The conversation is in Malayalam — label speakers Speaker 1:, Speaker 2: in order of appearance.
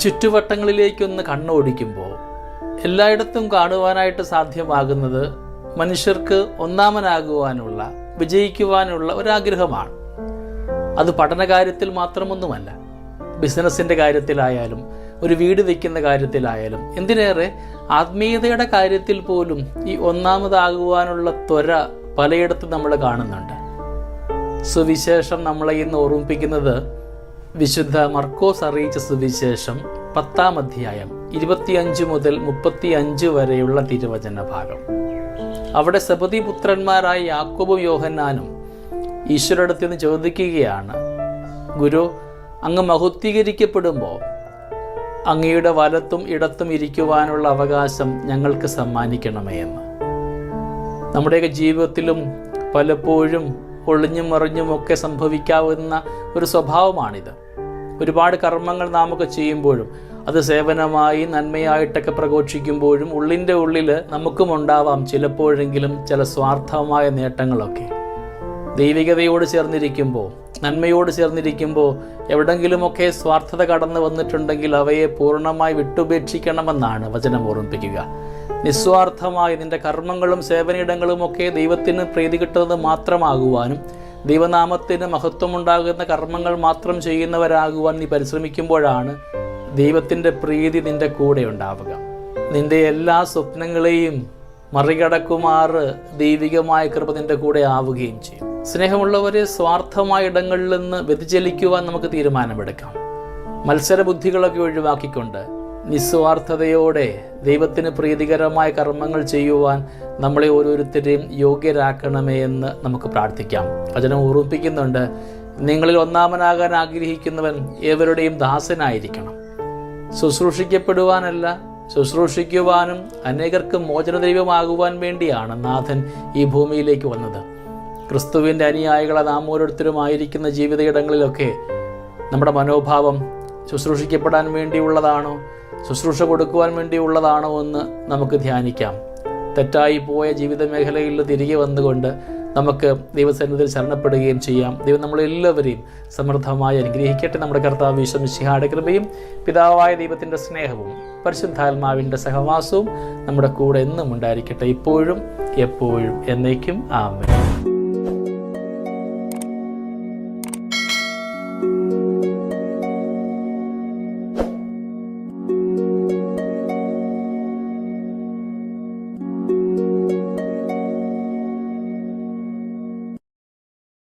Speaker 1: ചുറ്റുവട്ടങ്ങളിലേക്കൊന്ന് കണ്ണോടിക്കുമ്പോൾ എല്ലായിടത്തും കാണുവാനായിട്ട് സാധ്യമാകുന്നത് മനുഷ്യർക്ക് ഒന്നാമനാകുവാനുള്ള വിജയിക്കുവാനുള്ള ഒരാഗ്രഹമാണ്. അത് പഠനകാര്യത്തിൽ മാത്രമൊന്നുമല്ല. ബിസിനസ്സിന്റെ കാര്യത്തിലായാലും ഒരു വീട് വയ്ക്കുന്ന കാര്യത്തിലായാലും എന്തിനേറെ ആത്മീയതയുടെ കാര്യത്തിൽ പോലും ഈ ഒന്നാമതാകുവാനുള്ള ത്വര പലയിടത്തും നമ്മൾ കാണുന്നുണ്ട്. സുവിശേഷം നമ്മളെ ഇന്ന് ഓർമ്മിപ്പിക്കുന്നത് വിശുദ്ധ മർക്കോസ് അറിയിച്ച സുവിശേഷം പത്താം അധ്യായം ഇരുപത്തിയഞ്ച് മുതൽ മുപ്പത്തിയഞ്ച് വരെയുള്ള തിരുവചന ഭാഗം. അവിടെ സബതി പുത്രന്മാരായ യാക്കോബും യോഹന്നാനും ഈശ്വരടുത്ത് നിന്ന് ചോദിക്കുകയാണ് ഗുരു അങ്ങ് മഹുദ്ധീകരിക്കപ്പെടുമ്പോൾ അങ്ങയുടെ വലത്തും ഇടത്തും ഇരിക്കുവാനുള്ള അവകാശം ഞങ്ങൾക്ക് സമ്മാനിക്കണമേ എന്ന്. നമ്മുടെയൊക്കെ ജീവിതത്തിലും പലപ്പോഴും ഒളിഞ്ഞും മറിഞ്ഞുമൊക്കെ സംഭവിക്കാവുന്ന ഒരു സ്വഭാവമാണിത്. ഒരുപാട് കർമ്മങ്ങൾ നാമൊക്കെ ചെയ്യുമ്പോഴും അത് സേവനമായി നന്മയായിട്ടൊക്കെ പ്രഘോഷിക്കുമ്പോഴും ഉള്ളിന്റെ ഉള്ളിൽ നമുക്കും ഉണ്ടാവാം ചിലപ്പോഴെങ്കിലും ചില സ്വാർത്ഥമായ നേട്ടങ്ങളൊക്കെ. ദൈവികതയോട് ചേർന്നിരിക്കുമ്പോൾ നന്മയോട് ചേർന്നിരിക്കുമ്പോൾ എവിടെങ്കിലുമൊക്കെ സ്വാർത്ഥത കടന്നു വന്നിട്ടുണ്ടെങ്കിൽ അവയെ പൂർണമായി വിട്ടുപേക്ഷിക്കണമെന്നാണ് വചനം ഓർമ്മിപ്പിക്കുക. നിസ്വാർത്ഥമായി നിന്റെ കർമ്മങ്ങളും സേവനയിടങ്ങളും ഒക്കെ ദൈവത്തിന് പ്രീതി കിട്ടുന്നത് മാത്രമാകുവാനും ദൈവനാമത്തിന് മഹത്വമുണ്ടാകുന്ന കർമ്മങ്ങൾ മാത്രം ചെയ്യുന്നവരാകുവാൻ നീ പരിശ്രമിക്കുമ്പോഴാണ് ദൈവത്തിന്റെ പ്രീതി നിന്റെ കൂടെ ഉണ്ടാവുക. നിന്റെ എല്ലാ സ്വപ്നങ്ങളെയും മറികടക്കുമാർ ദൈവികമായ കൃപ നിന്റെ കൂടെ ആവുകയും ചെയ്യും. സ്നേഹമുള്ളവരെ സ്വാർത്ഥമായ ഇടങ്ങളിൽ നിന്ന് വ്യതിചലിക്കുവാൻ നമുക്ക് തീരുമാനമെടുക്കാം. മത്സരബുദ്ധികളൊക്കെ ഒഴിവാക്കിക്കൊണ്ട് നിസ്വാർത്ഥതയോടെ ദൈവത്തിന് പ്രീതികരമായ കർമ്മങ്ങൾ ചെയ്യുവാൻ നമ്മളെ ഓരോരുത്തരെയും യോഗ്യരാക്കണമേ എന്ന് നമുക്ക് പ്രാർത്ഥിക്കാം. വചനം ഓർമ്മിപ്പിക്കുന്നുണ്ട് നിങ്ങളിൽ ഒന്നാമനാകാൻ ആഗ്രഹിക്കുന്നവൻ ഏവരുടെയും ദാസനായിരിക്കണം. ശുശ്രൂഷിക്കപ്പെടുവാനല്ല ശുശ്രൂഷിക്കുവാനും അനേകർക്ക് മോചനദൈവമാകുവാൻ വേണ്ടിയാണ് നാഥൻ ഈ ഭൂമിയിലേക്ക് വന്നത്. ക്രിസ്തുവിന്റെ അനുയായികളെ നാം ഓരോരുത്തരും ഓരോരുത്തരുമായിരിക്കുന്ന ജീവിതയിടങ്ങളിലൊക്കെ നമ്മുടെ മനോഭാവം ശുശ്രൂഷിക്കപ്പെടാൻ വേണ്ടിയുള്ളതാണോ? ശുശ്രൂഷ കൊടുക്കുവാൻ വേണ്ടിയുള്ളതാണോ എന്ന് നമുക്ക് ധ്യാനിക്കാം. തെറ്റായി പോയ ജീവിത മേഖലയിൽ തിരികെ വന്നുകൊണ്ട് നമുക്ക് ദൈവസന്നിധിയിൽ ശരണപ്പെടുകയും ചെയ്യാം. ദൈവം നമ്മളെല്ലാവരെയും സമൃദ്ധമായി അനുഗ്രഹിക്കട്ടെ. നമ്മുടെ കർത്താവ് വിശ്വമിശിഹാടെ കൃപയും പിതാവായ ദൈവത്തിന്റെ സ്നേഹവും പരിശുദ്ധാത്മാവിന്റെ സഹവാസവും നമ്മുടെ കൂടെ എന്നും ഉണ്ടായിരിക്കട്ടെ. ഇപ്പോഴും എപ്പോഴും എന്നേക്കും ആമേൻ.